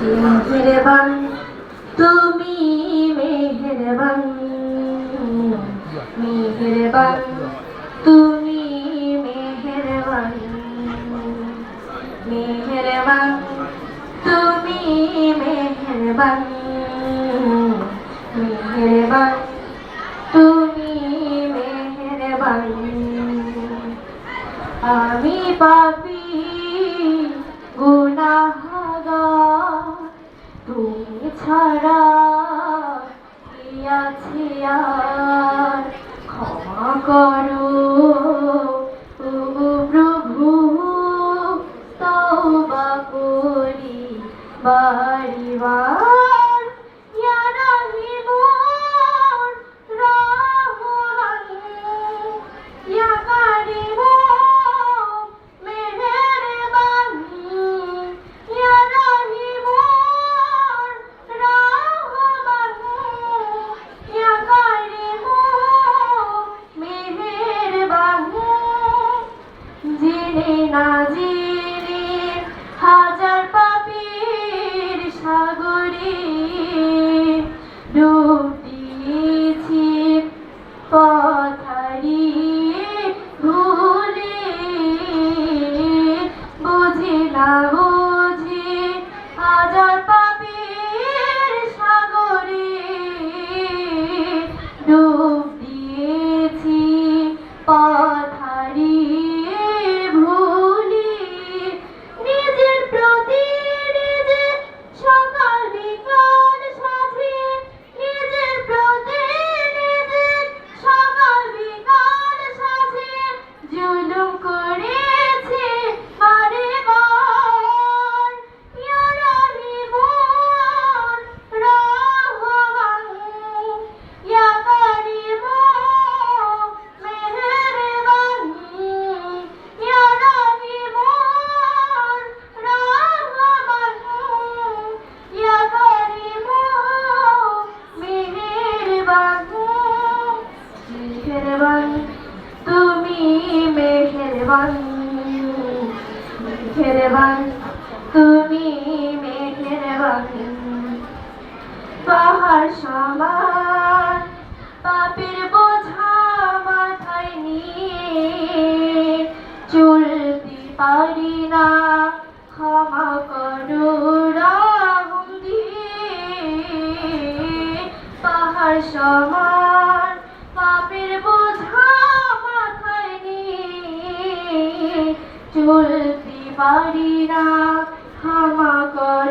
মেহেরবান, তুমি মেহেরবান। মেহেরবান, তুমি মেহেরবান। মেহেরবান, তুমি মেহেরবান। মেহেরবান, তুমি মেহেরবান। আমি পাপি, গুনাহগার। তুমি ছাড়া কি আছে আর? ক্ষমা করো প্রভু তওবা করি বাড়িবার জেনে মেহেরবান, তুমি তুমি পাহাড় সমান, পাপের বোঝা মাথায় নিয়ে চলতে পারি না, ক্ষমা করো দিয়ে। পাহাড় সমান পারি না ক্ষমা করো